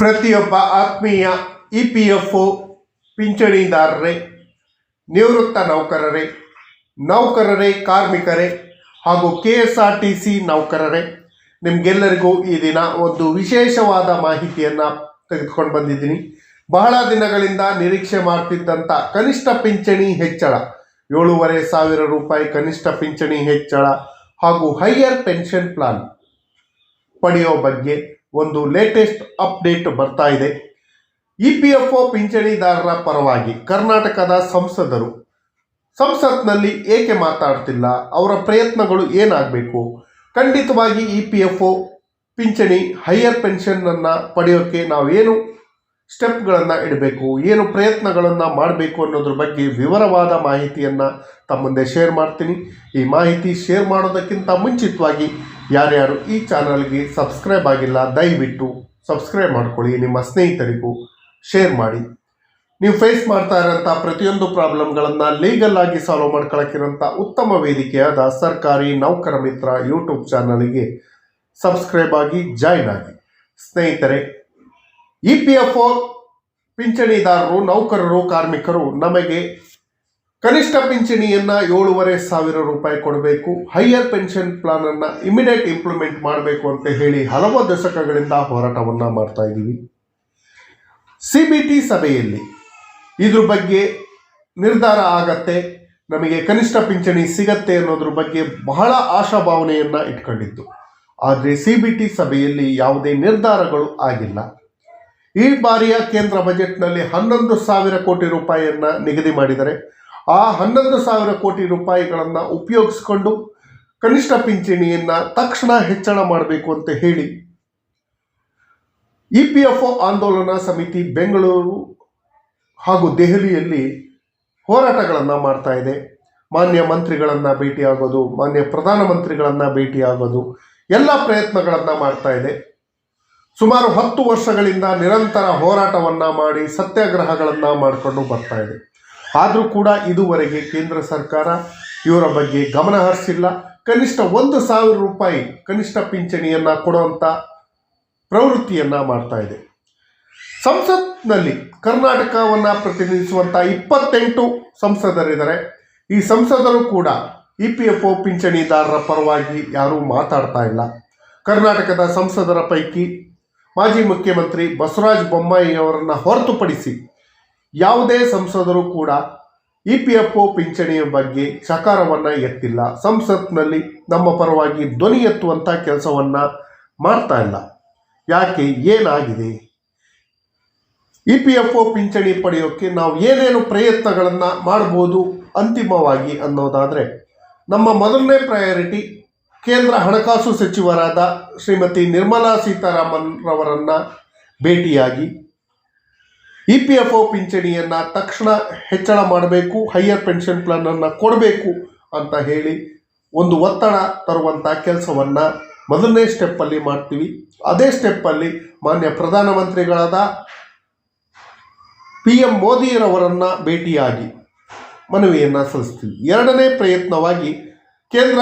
ಪ್ರತಿಯೊಬ್ಬ ಆತ್ಮೀಯ E P F O ಪಿಂಚಣಿದಾರರೇ, ನಿವೃತ್ತ ನೌಕರರೇ ನೌಕರರೇ, ಕಾರ್ಮಿಕರೇ ಹಾಗೂ K S R T C ನೌಕರರೇ, ನಿಮಗೆಲ್ಲರಿಗೂ ಈ ದಿನ ಒಂದು ವಿಶೇಷವಾದ ಮಾಹಿತಿಯನ್ನು ತೆಗೆದುಕೊಂಡು ಬಂದಿದ್ದೀನಿ. ಬಹಳ ದಿನಗಳಿಂದ ನಿರೀಕ್ಷೆ ಮಾಡ್ತಿದ್ದಂಥ ಕನಿಷ್ಠ ಪಿಂಚಣಿ ಹೆಚ್ಚಳ, ಏಳೂವರೆ ಸಾವಿರ ರೂಪಾಯಿ ಕನಿಷ್ಠ ಪಿಂಚಣಿ ಹೆಚ್ಚಳ ಹಾಗೂ ಹೈಯರ್ ಪೆನ್ಷನ್ ಪ್ಲಾನ್ ಪಡೆಯೋ ಬಗ್ಗೆ ಒಂದು ಲೇಟೆಸ್ಟ್ ಅಪ್ಡೇಟ್ ಬರ್ತಾ ಇದೆ. ಇ ಪಿ ಎಫ್ ಒ ಪಿಂಚಣಿದಾರರ ಪರವಾಗಿ ಕರ್ನಾಟಕದ ಸಂಸದರು, ಸಂಸತ್ನಲ್ಲಿ ಏಕೆ ಮಾತಾಡ್ತಿಲ್ಲ, ಅವರ ಪ್ರಯತ್ನಗಳು ಏನಾಗಬೇಕು? ಖಂಡಿತವಾಗಿ ಇ ಪಿ ಎಫ್ ಒ ಪಿಂಚಣಿ ಹೈಯರ್ ಪೆನ್ಷನ್ನನ್ನು ಪಡೆಯೋಕ್ಕೆ ನಾವೇನು ಸ್ಟೆಪ್ಗಳನ್ನು ಇಡಬೇಕು, ಏನು ಪ್ರಯತ್ನಗಳನ್ನು ಮಾಡಬೇಕು ಅನ್ನೋದ್ರ ಬಗ್ಗೆ ವಿವರವಾದ ಮಾಹಿತಿಯನ್ನು ತಮ್ಮ ಮುಂದೆ ಶೇರ್ ಮಾಡ್ತೀನಿ. ಈ ಮಾಹಿತಿ ಶೇರ್ ಮಾಡೋದಕ್ಕಿಂತ ಮುಂಚಿತವಾಗಿ ಯಾರ್ಯಾರು ಈ ಚಾನಲ್ಗೆ ಸಬ್ಸ್ಕ್ರೈಬ್ ಆಗಿಲ್ಲ, ದಯವಿಟ್ಟು ಸಬ್ಸ್ಕ್ರೈಬ್ ಮಾಡ್ಕೊಳ್ಳಿ. ನಿಮ್ಮ ಸ್ನೇಹಿತರಿಗೂ ಶೇರ್ ಮಾಡಿ. ನೀವು ಫೇಸ್ ಮಾಡ್ತಾ ಇರೋಂಥ ಪ್ರತಿಯೊಂದು ಪ್ರಾಬ್ಲಮ್ಗಳನ್ನು ಲೀಗಲ್ ಆಗಿ ಸಾಲ್ವ್ ಮಾಡ್ಕೊಳಕ್ಕಿರೋಂಥ ಉತ್ತಮ ವೇದಿಕೆಯಾದ ಸರ್ಕಾರಿ ನೌಕರ ಮಿತ್ರ ಯೂಟ್ಯೂಬ್ ಚಾನಲ್ಗೆ ಸಬ್ಸ್ಕ್ರೈಬ್ ಆಗಿ ಜಾಯ್ನ್ ಆಗಿ. ಸ್ನೇಹಿತರೆ ಇ ಪಿ ಎಫ್ ಒ ಪಿಂಚಣಿದಾರರು, ನೌಕರರು, ಕಾರ್ಮಿಕರು ನಮಗೆ ಕನಿಷ್ಠ ಪಿಂಚಣಿಯನ್ನು ಏಳುವರೆ ಸಾವಿರ ರೂಪಾಯಿ ಕೊಡಬೇಕು. ಹೈಯರ್ ಪೆನ್ಷನ್ ಪ್ಲಾನನ್ನು ಇಮಿಡಿಯೇಟ್ ಇಂಪ್ಲಿಮೆಂಟ್ ಮಾಡಬೇಕು ಅಂತ ಹೇಳಿ ಹಲವು ದಶಕಗಳಿಂದ ಹೋರಾಟವನ್ನು ಮಾಡ್ತಾ ಇದ್ದೀವಿ. ಸಿ ಬಿ ಟಿ ಸಭೆಯಲ್ಲಿ ಇದ್ರ ಬಗ್ಗೆ ನಿರ್ಧಾರ ಆಗತ್ತೆ. ನಮಗೆ ಕನಿಷ್ಠ ಪಿಂಚಣಿ ಸಿಗತ್ತೆ ಅನ್ನೋದ್ರ ಬಗ್ಗೆ ಬಹಳ ಆಶಾಭಾವನೆಯನ್ನು ಇಟ್ಕೊಂಡಿದ್ದು. ಆದರೆ ಸಿ ಬಿ ಟಿ ಸಭೆಯಲ್ಲಿ ಯಾವುದೇ ನಿರ್ಧಾರಗಳು ಆಗಿಲ್ಲ. ಈ ಬಾರಿಯ ಕೇಂದ್ರ ಬಜೆಟ್ನಲ್ಲಿ ಹನ್ನೊಂದು ಸಾವಿರ ಕೋಟಿ ರೂಪಾಯಿಯನ್ನು ನಿಗದಿ ಮಾಡಿದರೆ ಆ ಹನ್ನೊಂದು ಸಾವಿರ ಕೋಟಿ ರೂಪಾಯಿಗಳನ್ನು ಉಪಯೋಗಿಸಿಕೊಂಡು ಕನಿಷ್ಠ ಪಿಂಚಣಿಯನ್ನು ತಕ್ಷಣ ಹೆಚ್ಚಳ ಮಾಡಬೇಕು ಅಂತ ಹೇಳಿ ಇ ಪಿ ಎಫ್ ಒ ಆಂದೋಲನ ಸಮಿತಿ ಬೆಂಗಳೂರು ಹಾಗೂ ದೆಹಲಿಯಲ್ಲಿ ಹೋರಾಟಗಳನ್ನು ಮಾಡ್ತಾ ಇದೆ. ಮಾನ್ಯ ಮಂತ್ರಿಗಳನ್ನು ಭೇಟಿಯಾಗೋದು, ಮಾನ್ಯ ಪ್ರಧಾನಮಂತ್ರಿಗಳನ್ನು ಭೇಟಿಯಾಗೋದು, ಎಲ್ಲ ಪ್ರಯತ್ನಗಳನ್ನು ಮಾಡ್ತಾ ಇದೆ. ಸುಮಾರು ಹತ್ತು ವರ್ಷಗಳಿಂದ ನಿರಂತರ ಹೋರಾಟವನ್ನು ಮಾಡಿ ಸತ್ಯಾಗ್ರಹಗಳನ್ನು ಮಾಡಿಕೊಂಡು ಬರ್ತಾ ಇದೆ. ಆದರೂ ಕೂಡ ಇದುವರೆಗೆ ಕೇಂದ್ರ ಸರ್ಕಾರ ಇವರ ಬಗ್ಗೆ ಗಮನ ಹರಿಸಿಲ್ಲ. ಕನಿಷ್ಠ ಒಂದು ಸಾವಿರ ರೂಪಾಯಿ ಕನಿಷ್ಠ ಪಿಂಚಣಿಯನ್ನು ಕೊಡುವಂಥ ಪ್ರವೃತ್ತಿಯನ್ನು ಮಾಡ್ತಾ ಇದೆ. ಸಂಸತ್ನಲ್ಲಿ ಕರ್ನಾಟಕವನ್ನು ಪ್ರತಿನಿಧಿಸುವಂಥ ಇಪ್ಪತ್ತೆಂಟು ಸಂಸದರಿದ್ದಾರೆ. ಈ ಸಂಸದರು ಕೂಡ ಇ ಪಿ ಎಫ್ ಒ ಪಿಂಚಣಿದಾರರ ಪರವಾಗಿ ಯಾರೂ ಮಾತಾಡ್ತಾ ಇಲ್ಲ. ಕರ್ನಾಟಕದ ಸಂಸದರ ಪೈಕಿ ಮಾಜಿ ಮುಖ್ಯಮಂತ್ರಿ ಬಸವರಾಜ ಬೊಮ್ಮಾಯಿಯವರನ್ನು ಹೊರತುಪಡಿಸಿ ಯಾವುದೇ ಸಂಸದರು ಕೂಡ ಇ ಪಿ ಎಫ್ ಒ ಪಿಂಚಣಿಯ ಬಗ್ಗೆ ಚಕಾರವನ್ನು ಎತ್ತಿಲ್ಲ. ಸಂಸತ್ನಲ್ಲಿ ನಮ್ಮ ಪರವಾಗಿ ಧ್ವನಿ ಎತ್ತುವಂಥ ಕೆಲಸವನ್ನು ಮಾಡ್ತಾ ಇಲ್ಲ. ಯಾಕೆ? ಏನಾಗಿದೆ? ಇ ಪಿ ಎಫ್ ಒ ಪಿಂಚಣಿ ಪಡೆಯೋಕ್ಕೆ ನಾವು ಏನೇನು ಪ್ರಯತ್ನಗಳನ್ನು ಮಾಡ್ಬೋದು ಅಂತಿಮವಾಗಿ ಅನ್ನೋದಾದರೆ ನಮ್ಮ ಮೊದಲನೇ ಪ್ರಯಾರಿಟಿ ಕೇಂದ್ರ ಹಣಕಾಸು ಸಚಿವರಾದ ಶ್ರೀಮತಿ ನಿರ್ಮಲಾ ಸೀತಾರಾಮನ್ ರವರನ್ನು ಭೇಟಿಯಾಗಿ ಇ ಪಿ ಎಫ್ ಒ ಪಿಂಚಣಿಯನ್ನು ತಕ್ಷಣ ಹೆಚ್ಚಳ ಮಾಡಬೇಕು ಹೈಯರ್ ಪೆನ್ಷನ್ ಪ್ಲಾನನ್ನು ಕೊಡಬೇಕು ಅಂತ ಹೇಳಿ ಒಂದು ಒತ್ತಡ ತರುವಂಥ ಕೆಲಸವನ್ನು ಮೊದಲನೇ ಸ್ಟೆಪ್ಪಲ್ಲಿ ಮಾಡ್ತೀವಿ. ಅದೇ ಸ್ಟೆಪ್ಪಲ್ಲಿ ಮಾನ್ಯ ಪ್ರಧಾನಮಂತ್ರಿಗಳಾದ ಪಿ ಎಂ ಮೋದಿರವರನ್ನು ಭೇಟಿಯಾಗಿ ಮನವಿಯನ್ನು ಸಲ್ಲಿಸ್ತೀವಿ. ಎರಡನೇ ಪ್ರಯತ್ನವಾಗಿ ಕೇಂದ್ರ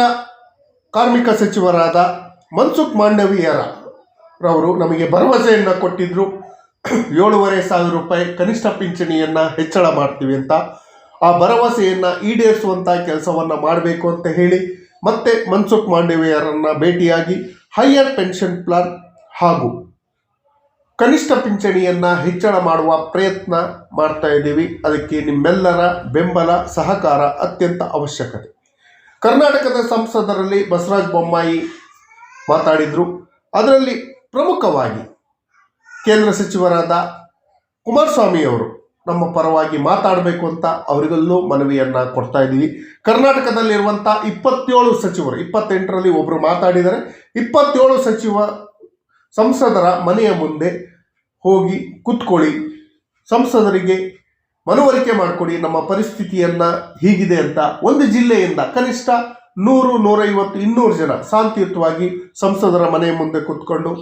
ಕಾರ್ಮಿಕ ಸಚಿವರಾದ ಮನ್ಸುಖ್ ಮಾಂಡವೀಯರ ರವರು ನಮಗೆ ಭರವಸೆಯನ್ನು ಕೊಟ್ಟಿದ್ದರು ಏಳೂವರೆ ಸಾವಿರ ರೂಪಾಯಿ ಕನಿಷ್ಠ ಪಿಂಚಣಿಯನ್ನು ಹೆಚ್ಚಳ ಮಾಡ್ತೀವಿ ಅಂತ. ಆ ಭರವಸೆಯನ್ನು ಈಡೇರಿಸುವಂಥ ಕೆಲಸವನ್ನು ಮಾಡಬೇಕು ಅಂತ ಹೇಳಿ ಮತ್ತೆ ಮನ್ಸುಖ್ ಮಾಂಡವೀಯರನ್ನು ಭೇಟಿಯಾಗಿ ಹೈಯರ್ ಪೆನ್ಷನ್ ಪ್ಲಾನ್ ಹಾಗೂ ಕನಿಷ್ಠ ಪಿಂಚಣಿಯನ್ನು ಹೆಚ್ಚಳ ಮಾಡುವ ಪ್ರಯತ್ನ ಮಾಡ್ತಾ ಇದ್ದೀವಿ. ಅದಕ್ಕೆ ನಿಮ್ಮೆಲ್ಲರ ಬೆಂಬಲ, ಸಹಕಾರ ಅತ್ಯಂತ ಅವಶ್ಯಕತೆ. ಕರ್ನಾಟಕದ ಸಂಸದರಲ್ಲಿ ಬಸವರಾಜ ಬೊಮ್ಮಾಯಿ ಮಾತಾಡಿದರು. ಅದರಲ್ಲಿ ಪ್ರಮುಖವಾಗಿ ಕೇಂದ್ರ ಸಚಿವರಾದ ಕುಮಾರಸ್ವಾಮಿಯವರು ನಮ್ಮ ಪರವಾಗಿ ಮಾತಾಡಬೇಕು ಅಂತ ಅವರಿಗಲ್ಲೂ ಮನವಿಯನ್ನು ಕೊಡ್ತಾ ಇದ್ದೀವಿ. ಕರ್ನಾಟಕದಲ್ಲಿರುವಂಥ ಇಪ್ಪತ್ತೇಳು ಸಚಿವರು, ಇಪ್ಪತ್ತೆಂಟರಲ್ಲಿ ಒಬ್ಬರು ಮಾತಾಡಿದರೆ ಇಪ್ಪತ್ತೇಳು ಸಚಿವ ಸಂಸದರ ಮನೆಯ ಮುಂದೆ ಹೋಗಿ ಕೂತ್ಕೊಳ್ಳಿ. ಸಂಸದರಿಗೆ ಮನವರಿಕೆ ಮಾಡಿಕೊಡಿ, ನಮ್ಮ ಪರಿಸ್ಥಿತಿಯನ್ನು ಹೀಗಿದೆ ಅಂತ ಒಂದು ಜಿಲ್ಲೆಯಿಂದ ಕನಿಷ್ಠ ನೂರು, ನೂರೈವತ್ತು, ಇನ್ನೂರು ಜನ ಶಾಂತಿಯುತವಾಗಿ ಸಂಸದರ ಮನೆ ಮುಂದೆ ಕೂತ್ಕೊಂಡು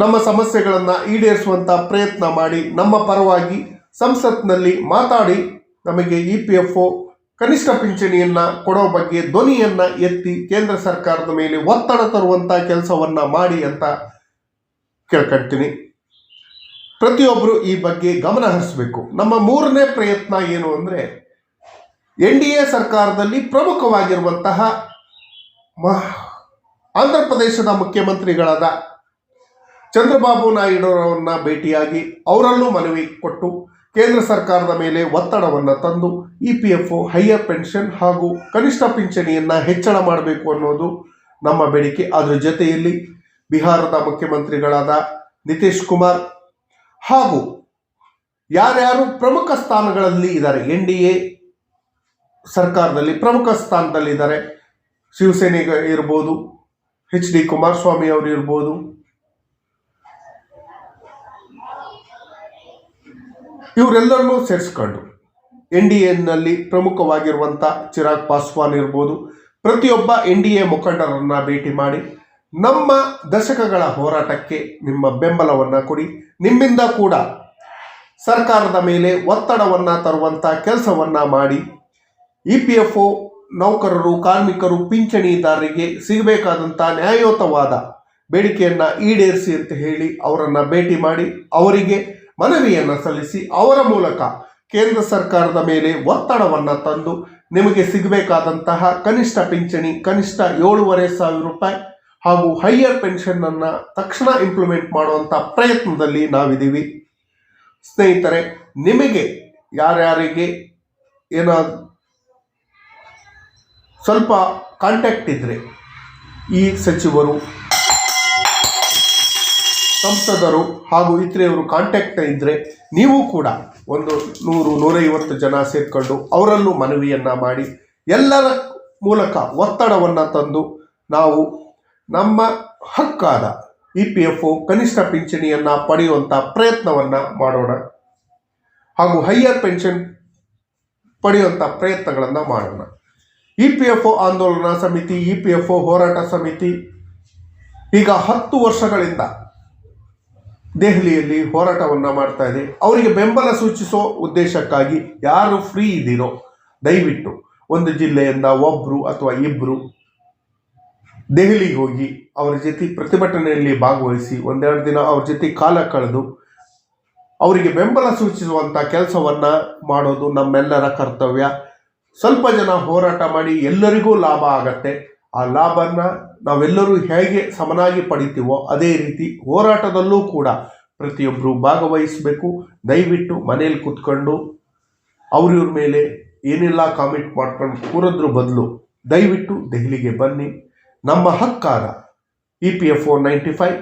ನಮ್ಮ ಸಮಸ್ಯೆಗಳನ್ನು ಈಡೇರಿಸುವಂಥ ಪ್ರಯತ್ನ ಮಾಡಿ, ನಮ್ಮ ಪರವಾಗಿ ಸಂಸತ್ನಲ್ಲಿ ಮಾತಾಡಿ, ನಮಗೆ ಇ ಪಿ ಎಫ್ ಒ ಕನಿಷ್ಠ ಪಿಂಚಣಿಯನ್ನು ಕೊಡೋ ಬಗ್ಗೆ ಧ್ವನಿಯನ್ನು ಎತ್ತಿ ಕೇಂದ್ರ ಸರ್ಕಾರದ ಮೇಲೆ ಒತ್ತಡ ತರುವಂಥ ಕೆಲಸವನ್ನು ಮಾಡಿ ಅಂತ ಕೇಳ್ಕೊಳ್ತೀನಿ ಪ್ರತಿಯೊಬ್ಬರು ಈ ಬಗ್ಗೆ ಗಮನ ಹರಿಸಬೇಕು. ನಮ್ಮ ಮೂರನೇ ಪ್ರಯತ್ನ ಏನು ಅಂದರೆ, ಎನ್ ಡಿ ಎ ಸರ್ಕಾರದಲ್ಲಿ ಪ್ರಮುಖವಾಗಿರುವಂತಹ ಮಹ ಆಂಧ್ರ ಪ್ರದೇಶದ ಮುಖ್ಯಮಂತ್ರಿಗಳಾದ ಚಂದ್ರಬಾಬು ನಾಯ್ಡುರವರನ್ನು ಭೇಟಿಯಾಗಿ ಅವರಲ್ಲೂ ಮನವಿ ಕೊಟ್ಟು ಕೇಂದ್ರ ಸರ್ಕಾರದ ಮೇಲೆ ಒತ್ತಡವನ್ನು ತಂದು E P F higher pension ಹಾಗೂ ಕನಿಷ್ಠ ಪಿಂಚಣಿಯನ್ನು ಹೆಚ್ಚಳ ಮಾಡಬೇಕು ಅನ್ನೋದು ನಮ್ಮ ಬೇಡಿಕೆ. ಅದರ ಜೊತೆಯಲ್ಲಿ ಬಿಹಾರದ ಮುಖ್ಯಮಂತ್ರಿಗಳಾದ ನಿತೀಶ್ ಕುಮಾರ್ ಹಾಗೂ ಯಾರ್ಯಾರು ಪ್ರಮುಖ ಸ್ಥಾನಗಳಲ್ಲಿ ಇದ್ದಾರೆ, ಎನ್ ಡಿ ಎ ಸರ್ಕಾರದಲ್ಲಿ ಪ್ರಮುಖ ಸ್ಥಾನದಲ್ಲಿದ್ದಾರೆ ಶಿವಸೇನೆಗೆ ಇರ್ಬೋದು, ಎಚ್ ಡಿ ಕುಮಾರಸ್ವಾಮಿ ಅವರು ಇರ್ಬೋದು. ಇವರೆಲ್ಲರನ್ನೂ ಸೇರಿಸ್ಕೊಂಡು ಎನ್ ಡಿ ಎನ್ನಲ್ಲಿ ಪ್ರಮುಖವಾಗಿರುವಂಥ ಚಿರಾಗ್ ಪಾಸ್ವಾನ್ ಇರ್ಬೋದು. ಪ್ರತಿಯೊಬ್ಬ ಎನ್ ಡಿ ಎ ಮುಖಂಡರನ್ನು ಭೇಟಿ ಮಾಡಿ ನಮ್ಮ ದಶಕಗಳ ಹೋರಾಟಕ್ಕೆ ನಿಮ್ಮ ಬೆಂಬಲವನ್ನು ಕೊಡಿ. ನಿಮ್ಮಿಂದ ಕೂಡ ಸರ್ಕಾರದ ಮೇಲೆ ಒತ್ತಡವನ್ನು ತರುವಂಥ ಕೆಲಸವನ್ನು ಮಾಡಿ. ಇ ಪಿ ಎಫ್ ಒ ನೌಕರರು, ಕಾರ್ಮಿಕರು, ಪಿಂಚಣಿದಾರರಿಗೆ ಸಿಗಬೇಕಾದಂಥ ನ್ಯಾಯಯುತವಾದ ಬೇಡಿಕೆಯನ್ನು ಈಡೇರಿಸಿ ಅಂತ ಹೇಳಿ ಅವರನ್ನು ಭೇಟಿ ಮಾಡಿ, ಅವರಿಗೆ ಮನವಿಯನ್ನು ಸಲ್ಲಿಸಿ, ಅವರ ಮೂಲಕ ಕೇಂದ್ರ ಸರ್ಕಾರದ ಮೇಲೆ ಒತ್ತಡವನ್ನು ತಂದು ನಿಮಗೆ ಸಿಗಬೇಕಾದಂತಹ ಕನಿಷ್ಠ ಪಿಂಚಣಿ, ಕನಿಷ್ಠ ಏಳೂವರೆ ಸಾವಿರ ರೂಪಾಯಿ ಹಾಗೂ ಹೈಯರ್ ಪೆನ್ಷನನ್ನು ತಕ್ಷಣ ಇಂಪ್ಲಿಮೆಂಟ್ ಮಾಡುವಂಥ ಪ್ರಯತ್ನದಲ್ಲಿ ನಾವಿದ್ದೀವಿ. ಸ್ನೇಹಿತರೆ, ನಿಮಗೆ ಯಾರ್ಯಾರಿಗೆ ಏನೋ ಸ್ವಲ್ಪ ಕಾಂಟ್ಯಾಕ್ಟ್ ಇದ್ದರೆ ಈ ಸಚಿವರು, ಸಂಸದರು ಹಾಗೂ ಇತರೆಯವರು ಕಾಂಟ್ಯಾಕ್ಟ್ ಇದ್ದರೆ ನೀವು ಕೂಡ ಒಂದು ನೂರು, ನೂರೈವತ್ತು ಜನ ಸೇರಿಕೊಂಡು ಅವರಲ್ಲೂ ಮನವಿಯನ್ನು ಮಾಡಿ ಎಲ್ಲರ ಮೂಲಕ ಒತ್ತಡವನ್ನು ತಂದು ನಾವು ನಮ್ಮ ಹಕ್ಕಾದ ಇ ಪಿ ಎಫ್ ಒ ಕನಿಷ್ಠ ಪಿಂಚಣಿಯನ್ನು ಪಡೆಯುವಂಥ ಪ್ರಯತ್ನವನ್ನು ಮಾಡೋಣ. ಹಾಗೂ ಹೈಯರ್ ಪೆನ್ಷನ್ ಪಡೆಯುವಂಥ ಪ್ರಯತ್ನಗಳನ್ನು ಮಾಡೋಣ. ಇ ಪಿ ಎಫ್ ಒ ಆಂದೋಲನ ಸಮಿತಿ, ಇ ಪಿ ಎಫ್ ಒ ಹೋರಾಟ ಸಮಿತಿ ಈಗ ಹತ್ತು ವರ್ಷಗಳಿಂದ ದೆಹಲಿಯಲ್ಲಿ ಹೋರಾಟವನ್ನು ಮಾಡ್ತಾ ಇದೆ. ಅವರಿಗೆ ಬೆಂಬಲ ಸೂಚಿಸೋ ಉದ್ದೇಶಕ್ಕಾಗಿ ಯಾರು ಫ್ರೀ ಇದ್ದೀರೋ ದಯವಿಟ್ಟು ಒಂದು ಜಿಲ್ಲೆಯಿಂದ ಒಬ್ಬರು ಅಥವಾ ಇಬ್ಬರು ದೆಹಲಿಗೆ ಹೋಗಿ ಅವರ ಜೊತೆ ಪ್ರತಿಭಟನೆಯಲ್ಲಿ ಭಾಗವಹಿಸಿ ಒಂದೆರಡು ದಿನ ಅವ್ರ ಜೊತೆ ಕಾಲ ಕಳೆದು ಅವರಿಗೆ ಬೆಂಬಲ ಸೂಚಿಸುವಂಥ ಕೆಲಸವನ್ನು ಮಾಡೋದು ನಮ್ಮೆಲ್ಲರ ಕರ್ತವ್ಯ. ಸ್ವಲ್ಪ ಜನ ಹೋರಾಟ ಮಾಡಿ ಎಲ್ಲರಿಗೂ ಲಾಭ ಆಗತ್ತೆ. ಆ ಲಾಭನ ನಾವೆಲ್ಲರೂ ಹೇಗೆ ಸಮನಾಗಿ ಪಡಿತೀವೋ ಅದೇ ರೀತಿ ಹೋರಾಟದಲ್ಲೂ ಕೂಡ ಪ್ರತಿಯೊಬ್ಬರು ಭಾಗವಹಿಸಬೇಕು. ದಯವಿಟ್ಟು ಮನೇಲಿ ಕೂತ್ಕೊಂಡು ಅವ್ರಿವ್ರ ಮೇಲೆ ಏನೆಲ್ಲ ಕಾಮೆಂಟ್ ಮಾಡ್ಕೊಂಡು ಕೂರೋದ್ರ ಬದಲು ದಯವಿಟ್ಟು ದೆಹಲಿಗೆ ಬನ್ನಿ. ನಮ್ಮ ಹಕ್ಕಾದ E P F O ninety five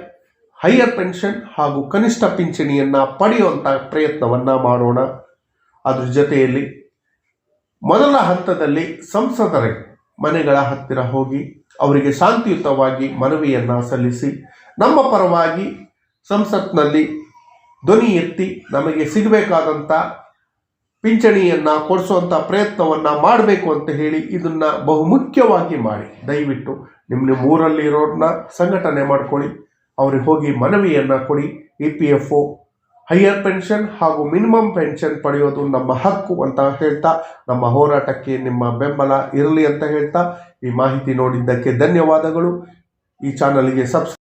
higher pension ಹಾಗೂ ಕನಿಷ್ಠ ಪಿಂಚಣಿಯನ್ನು ಪಡೆಯುವಂಥ ಪ್ರಯತ್ನವನ್ನು ಮಾಡೋಣ. ಅದ್ರ ಜೊತೆಯಲ್ಲಿ ಮೊದಲ ಹಂತದಲ್ಲಿ ಸಂಸದರ ಮನೆಗಳ ಹತ್ತಿರ ಹೋಗಿ ಅವರಿಗೆ ಶಾಂತಿಯುತವಾಗಿ ಮನವಿಯನ್ನು ಸಲ್ಲಿಸಿ, ನಮ್ಮ ಪರವಾಗಿ ಸಂಸತ್ನಲ್ಲಿ ಧ್ವನಿ ಎತ್ತಿ ನಮಗೆ ಸಿಗಬೇಕಾದಂಥ ಪಿಂಚಣಿಯನ್ನು ಕೊಡಿಸುವಂಥ ಪ್ರಯತ್ನವನ್ನು ಮಾಡಬೇಕು ಅಂತ ಹೇಳಿ ಇದನ್ನು ಬಹುಮುಖ್ಯವಾಗಿ ಮಾಡಿ. ದಯವಿಟ್ಟು ನಿಮ್ಮ ನಿಮ್ಮ ಊರಲ್ಲಿರೋರನ್ನ ಸಂಘಟನೆ ಮಾಡ್ಕೊಳ್ಳಿ. ಅವ್ರಿಗೆ ಹೋಗಿ ಮನವಿಯನ್ನು ಕೊಡಿ. E P F O, higher pension ಹಾಗೂ ಮಿನಿಮಮ್ ಪೆನ್ಷನ್ ಪಡೆಯೋದು ನಮ್ಮ ಹಕ್ಕು ಅಂತ ಹೇಳ್ತಾ, ನಮ್ಮ ಹೋರಾಟಕ್ಕೆ ನಿಮ್ಮ ಬೆಂಬಲ ಇರಲಿ ಅಂತ ಹೇಳ್ತಾ ಈ ಮಾಹಿತಿ ನೋಡಿದ್ದಕ್ಕೆ ಧನ್ಯವಾದಗಳು. ಈ ಚಾನಲ್ಗೆ ಸಬ್ಸ್ಕ್ರೈಬ್